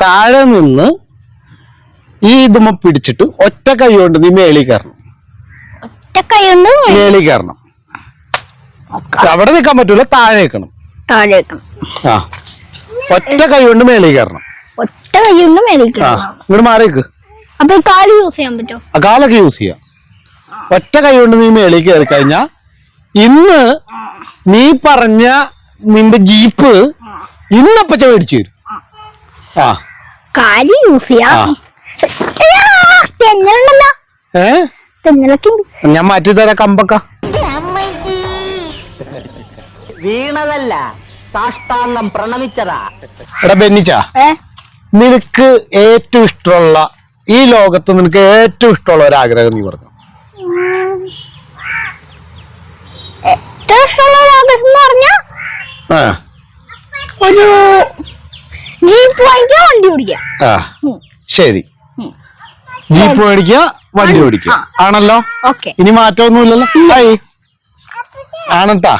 താഴെ നിന്ന് ഈ ഇതുമ പിടിച്ചിട്ട് ഒറ്റ കൈ കൊണ്ട് നീ മേളി കയറണം. ഒറ്റ കൈ കൊണ്ട് മേളി കയറണം. അവിടെ നിൽക്കാൻ പറ്റൂല താഴെ നിൽക്കണം. താഴെ വെക്കണം ആ. ഒറ്റ കൈ കൊണ്ട് മേളി കയറണം. ഒറ്റ കൈ കൊണ്ട് മേളി മേടിക്കണം ഇങ്ങോട്ട് മാറിയേക്ക് അപ്പൊ ഈ കാൽ യൂസ് ചെയ്യാൻ പറ്റുമോ ആ കാലൊക്കെ യൂസ് ചെയ്യാം. ഒറ്റ കൈ കൊണ്ട് നീ മേളി കയറി കഴിഞ്ഞാ ഇന്ന് നീ പറഞ്ഞ നിന്റെ ജീപ്പ് ഇന്നപ്പച്ച മേടിച്ചു തരും. ആ. കാൽ യൂസ് ചെയ്യാം തെന്നലുണ്ടല്ലോ ഏ? തെന്നലൊക്കെ ഉണ്ട്. ഞാൻ മാറ്റി തരാം കമ്പക്ക വീണതല്ല സാഷ്ടാംഗം പ്രണമിച്ചതാ. എടാ ബെന്നിച്ച. ഏ? നിനക്ക് ഏറ്റവും ഇഷ്ടമുള്ള ഈ ലോകത്ത് നിനക്ക് ഏറ്റവും ഇഷ്ടമുള്ള ഒരു ആഗ്രഹം നീ പറഞ്ഞു. ഏറ്റവും ഇഷ്ടമുള്ള ഒരു ആഗ്രഹം എന്ന് പറഞ്ഞാ ഒരു ജീപ്പ് വാങ്ങിക്കാ വണ്ടി ഓടിക്കാം. ആ ശരി. ജീപ്പ് മേടിക്കുക വണ്ടി ഓടിക്കുക ആണല്ലോ? ഇനി മാറ്റമൊന്നുമില്ലല്ലോ? ആയി ആണട്ടാ.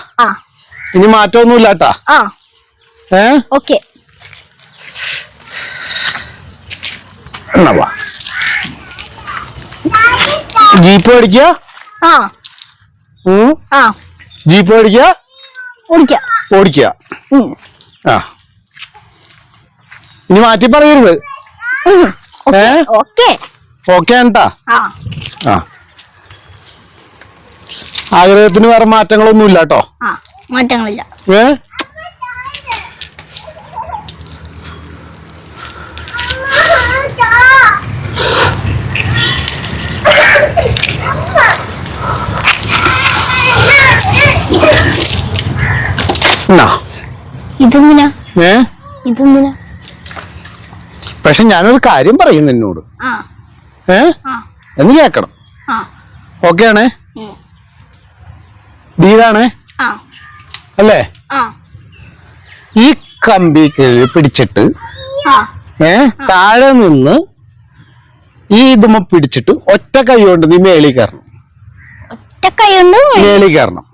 ഇനി മാറ്റമൊന്നുമില്ല കേട്ടാ. ആ. ഏ? ഓക്കെ. എന്നാ വാ. ജീപ്പ് മേടിക്കുക. ആ. ജീപ്പ് മേടിക്കുക ഓടിക്ക. ഓടിക്ക. ആ. ഇനി മാറ്റി പറയരുത്. ഏ? ഓക്കെ. ഓക്കെ ആണ്ട്ടാ ആ. ആഗ്രഹത്തിന് വേറെ മാറ്റങ്ങളൊന്നും ഇല്ല കേട്ടോ മാറ്റങ്ങളില്ല. ഏ? ഇതെന്തിനാ? ഏ? ഇതെന്തിനാ? പക്ഷെ ഞാനൊരു കാര്യം പറയും നിന്നോട്. ഏ? എന്ന് കേക്കണം ഓക്കെ ആണേ. ഡീലാണേ അല്ലേ? ഈ കമ്പി പിടിച്ചിട്ട് ഏ? താഴെ നിന്ന് ഈ ഇതുമ പിടിച്ചിട്ട് ഒറ്റ കൈ കൊണ്ട് നീ മേളി കയറണം. ഒറ്റ കൈ കൊണ്ട് മേളി കയറണം.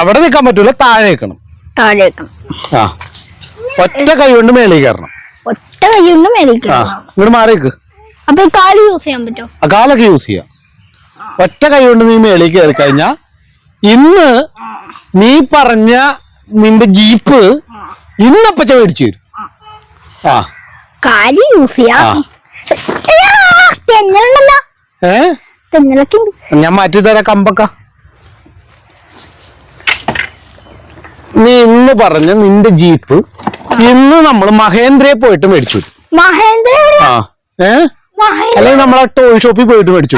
അവിടെ നിൽക്കാൻ പറ്റൂല താഴെ നിൽക്കണം. താഴെ ആ. ഒറ്റ കൈ കൊണ്ട് മേളി കയറണം. ഒറ്റ കൈ കൊണ്ട് ആ മേടിക്കണം ഇങ്ങോട്ട് മാറിയേക്ക്. അപ്പൊ കാൽ യൂസ് ചെയ്യാൻ പറ്റുമോ ആ കാലൊക്കെ യൂസ് ചെയ്യാം. ഒറ്റ കൈ കൊണ്ട് നീ മേളിക്ക് കയറി കഴിഞ്ഞാ ഇന്ന് നീ പറഞ്ഞ നിന്റെ ജീപ്പ് ഇന്നപ്പച്ച മേടിച്ചു തരും. ആ. കാൽ യൂസ് ചെയ്യാം. ആ. അയ്യാ, തെന്നലുണ്ടല്ലോ. ഏ? തെന്നലൊക്കെ ഉണ്ട് ഞാൻ മാറ്റി തരാം കമ്പക്ക. നീ ഇന്ന് പറഞ്ഞ നിന്റെ ജീപ്പ് ഇന്ന് നമ്മൾ മഹേന്ദ്രയെ പോയിട്ട് മേടിച്ചു. മഹേന്ദ്ര ആ. ഏ? അല്ലെങ്കിൽ നമ്മളെ ടോയ് ഷോപ്പിൽ പോയിട്ട് മേടിച്ചു.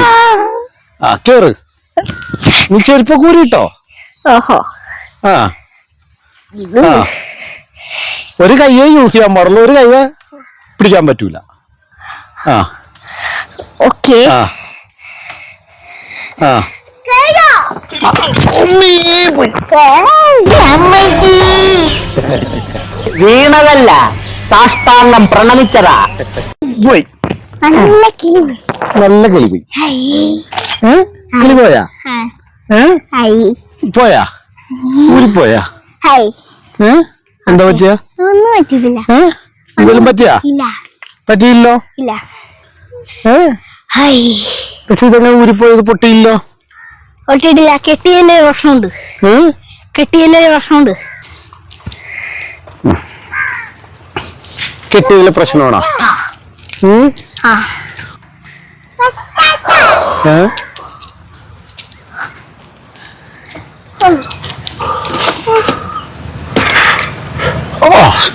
ആ. കേറ്. നീ ചെരുപ്പൊക്കെ കൂരിട്ടോ ഓഹോ. ആ. ആ. ഒരു കയ്യേ യൂസ് ചെയ്യാൻ പാടുള്ളൂ ഒരു കയ്യേ പിടിക്കാൻ പറ്റൂല. ആ. ഓക്കേ. ആ. ആ. വീണതല്ല സാഷ്ടാംഗം പ്രണമിച്ചതാ. പോയി. നല്ല കിളി നല്ല കിളി പോയി? ഊരിപ്പോയാ? എന്താ പറ്റിയ? ഒന്നും എന്തെങ്കിലും പറ്റിയാ? ഇല്ല. പറ്റിയില്ലോ? ഇല്ല. ഏ? ഹൈ പക്ഷെ ഇതങ്ങനെ ഊരിപ്പോയത് പൊട്ടിയില്ലോ? ഒട്ടിയിട്ടില്ല കെട്ടിയല്ലേ പ്രശ്നമുണ്ട്. കെട്ടിയല്ലേ പ്രശ്നമുണ്ട്. കെട്ടിയതിലെ പ്രശ്നമാണോ?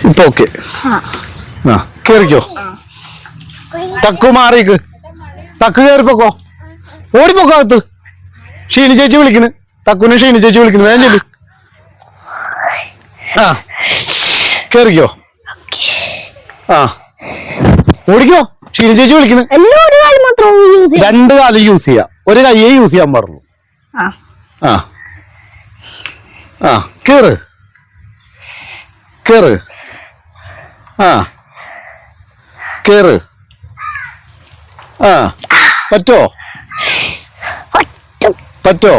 ഇപ്പൊ ഓക്കെ. ആ. കേറിക്കോ. തക്കു മാറിക്ക്. തക്കു കയറിപ്പോക്കോ ഓടിപ്പോക്കോ അകത്ത്. ഷീനി ചേച്ചി വിളിക്കണ്. തക്കുനെ ഷീനി ചേച്ചി വിളിക്കണ്. വേഗം ചെല്ലു. ആ കേറിക്കോ. ആ ഓടിക്കോ. ഷീനി ചേച്ചി വിളിക്കണ്. രണ്ട് കാലം യൂസ് ചെയ്യാം. ഒരു കൈയേ യൂസ് ചെയ്യാൻ പാടുള്ളൂ. ആ. ആ. കേറ്. കേറ്. ആ കേറ്. ആ പറ്റോ പറ്റോ?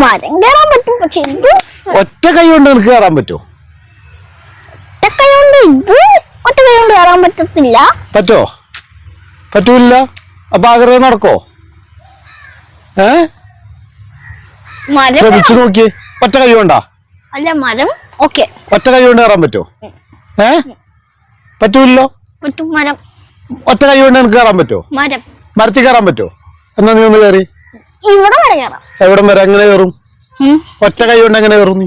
മരം കയറാൻ പറ്റും പക്ഷെ ഇത് ഒറ്റ കൈ കൊണ്ട് നിനക്ക് കയറാൻ പറ്റോ? ഒറ്റ കൈ കൊണ്ട് ഇത് ഒറ്റ കൈ പറ്റത്തില്ല. പറ്റോ? പറ്റൂല അപ്പൊ ആഗ്രഹം നടക്കോ? ഏ? മരം ശ്രമിച്ചു നോക്കിയേ. ഒറ്റ കൈ കൊണ്ടാ? അല്ല മരം ഓക്കെ. ഒറ്റ കൈ കൊണ്ട് കയറാൻ പറ്റോ? ഏ? പറ്റൂല്ലോ? പറ്റും മരം. ഒറ്റ കൈ കൊണ്ട് എനിക്ക് കയറാൻ പറ്റോ? മരം. മരത്തിൽ കയറാൻ പറ്റോ? എന്നാ നീ ഒന്ന് കയറി ഇവിടെ വരെ കയറാം എവിടം വരെ എങ്ങനെ കയറും ഒറ്റ കൈ കൊണ്ട് എങ്ങനെ കയറും നീ?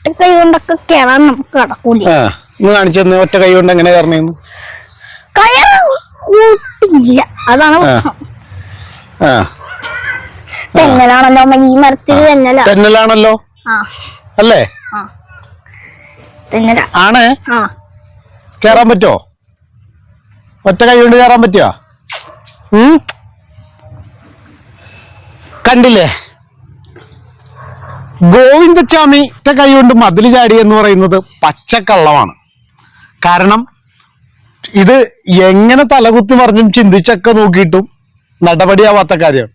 ഒറ്റ കൈ കൊണ്ടൊക്കെ കയറാൻ നമുക്ക് നടക്കൂല. ആ ഒന്ന് കാണിച്ചു തന്നെ ഒറ്റ കൈ കൊണ്ട് എങ്ങനെ കയറണേന്ന് കയറ് കൂട്ടില്ല. അതാണ് ആ. തെന്നലാണല്ലോ ഈ മരത്തിൽ തെന്നല തെന്നലാണല്ലോ അല്ലേ? ആണ് തെന്നല ആണേ? ആ. കയറാൻ പറ്റോ ഒറ്റ കൈ കൊണ്ട് കേറാൻ പറ്റുക കണ്ടില്ലേ? ഗോവിന്ദച്ചാമി ഒറ്റ കൈ കൊണ്ട് മതിൽ ചാടി എന്ന് പറയുന്നത് പച്ചക്കള്ളമാണ്. കാരണം ഇത് എങ്ങനെ തലകുത്തി മറിഞ്ഞും ചിന്തിച്ചൊക്കെ നോക്കിയിട്ടും നടപടിയാവാത്ത കാര്യമാണ്.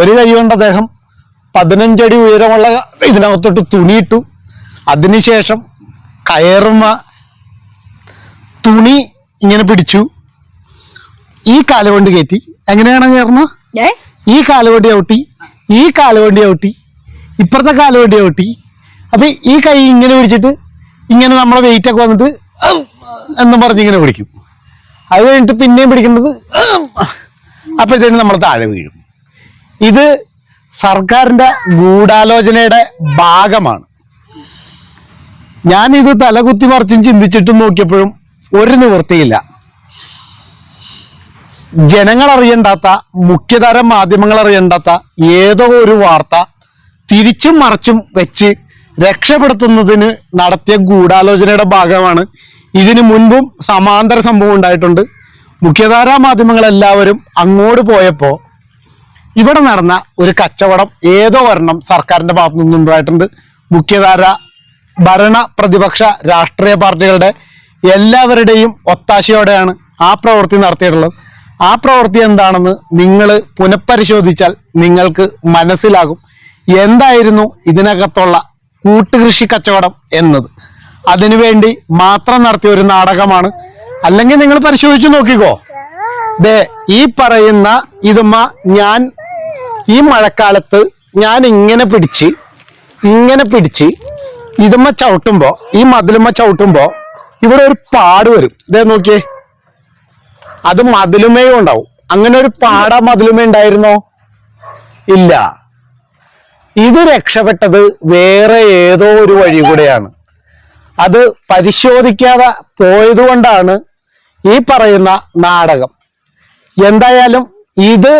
ഒരു കൈ കൊണ്ട് അദ്ദേഹം പതിനഞ്ചടി ഉയരമുള്ള ഇതിനകത്തോട്ട് തുണിയിട്ടു അതിനുശേഷം കയറുമ തുണി ഇങ്ങനെ പിടിച്ചു ഈ കാലുകൊണ്ട് കയറ്റി. എങ്ങനെയാണ് കയറുന്നത്? ഈ കാലുകൊണ്ട് ഔട്ടി ഈ കാലുവണ്ടി ഔട്ടി ഇപ്പുറത്തെ കാലുവണ്ടി ഔട്ടി അപ്പൊ ഈ കൈ ഇങ്ങനെ പിടിച്ചിട്ട് ഇങ്ങനെ നമ്മളെ വെയിറ്റ് ഒക്കെ വന്നിട്ട് എന്നും പറഞ്ഞ് ഇങ്ങനെ പിടിക്കും. അത് കഴിഞ്ഞിട്ട് പിന്നെയും പിടിക്കുന്നത് അപ്പോഴത്തേനും നമ്മൾ താഴെ വീഴും. ഇത് സർക്കാരിന്റെ ഗൂഢാലോചനയുടെ ഭാഗമാണ്. ഞാനിത് തലകുത്തി മറിച്ചും ചിന്തിച്ചിട്ടും നോക്കിയപ്പോഴും ഒരു നിവൃത്തിയില്ല. ജനങ്ങൾ അറിയണ്ടാത്ത മുഖ്യധാര മാധ്യമങ്ങൾ അറിയണ്ടാത്ത ഏതോ ഒരു വാർത്ത തിരിച്ചും മറിച്ചും വെച്ച് രക്ഷപ്പെടുത്തുന്നതിന് നടത്തിയ ഗൂഢാലോചനയുടെ ഭാഗമാണ്. ഇതിനു മുൻപും സമാന്തര സംഭവം ഉണ്ടായിട്ടുണ്ട്. മുഖ്യധാരാ മാധ്യമങ്ങൾ എല്ലാവരും അങ്ങോട്ട് പോയപ്പോ ഇവിടെ നടന്ന ഒരു കച്ചവടം ഏതോ ഒരെണ്ണം സർക്കാരിന്റെ ഭാഗത്തു നിന്നുണ്ടായിട്ടുണ്ട് മുഖ്യധാര ഭരണ പ്രതിപക്ഷ രാഷ്ട്രീയ പാർട്ടികളുടെ എല്ലാവരുടെയും ഒത്താശയോടെയാണ് ആ പ്രവൃത്തി നടത്തിയിട്ടുള്ളത്. ആ പ്രവൃത്തി എന്താണെന്ന് നിങ്ങൾ പുനഃപരിശോധിച്ചാൽ നിങ്ങൾക്ക് മനസ്സിലാകും. എന്തായിരുന്നു ഇതിനകത്തുള്ള കൂട്ടുകൃഷി കച്ചവടം എന്നത്? അതിനുവേണ്ടി മാത്രം നടത്തിയ ഒരു നാടകമാണ്. അല്ലെങ്കിൽ നിങ്ങൾ പരിശോധിച്ചു നോക്കിക്കോ. ദേ ഈ പറയുന്ന ഇതുമ്മ ഞാൻ ഈ മഴക്കാലത്ത് ഞാൻ ഇങ്ങനെ പിടിച്ച് ഇങ്ങനെ പിടിച്ച് ഇതുമ്മ ചവിട്ടുമ്പോ ഈ മതിലുമ്മ ചവിട്ടുമ്പോ ഇവിടെ ഒരു പാട് വരും. ഇതേ നോക്കിയേ. അത് മതിലുമേയും ഉണ്ടാവും. അങ്ങനെ ഒരു പാട മതിലുമേ ഉണ്ടായിരുന്നോ? ഇല്ല. ഇത് രക്ഷപ്പെട്ടത് വേറെ ഏതോ ഒരു വഴി കൂടെയാണ്. അത് പരിശോധിക്കാതെ പോയതുകൊണ്ടാണ് ഈ പറയുന്ന നാടകം. എന്തായാലും ഇത്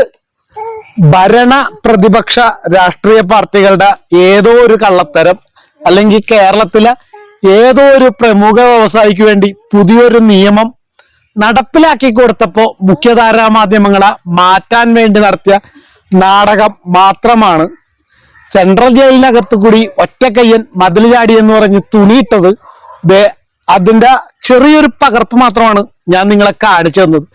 ഭരണ പ്രതിപക്ഷ രാഷ്ട്രീയ പാർട്ടികളുടെ ഏതോ ഒരു കള്ളത്തരം അല്ലെങ്കിൽ കേരളത്തിലെ ഏതോ ഒരു പ്രമുഖ വ്യവസായിക്ക് വേണ്ടി പുതിയൊരു നിയമം നടപ്പിലാക്കി കൊടുത്തപ്പോ മുഖ്യധാരാ മാധ്യമങ്ങളെ മാറ്റാൻ വേണ്ടി നടത്തിയ നാടകം മാത്രമാണ്. സെൻട്രൽ ജയിലിനകത്ത് കൂടി ഒറ്റക്കയ്യൻ മതിൽ ചാടി എന്ന് പറഞ്ഞ് തുണിയിട്ടത് അതിന്റെ ചെറിയൊരു പകർപ്പ് മാത്രമാണ് ഞാൻ നിങ്ങളെ കാണിച്ചു തന്നത്.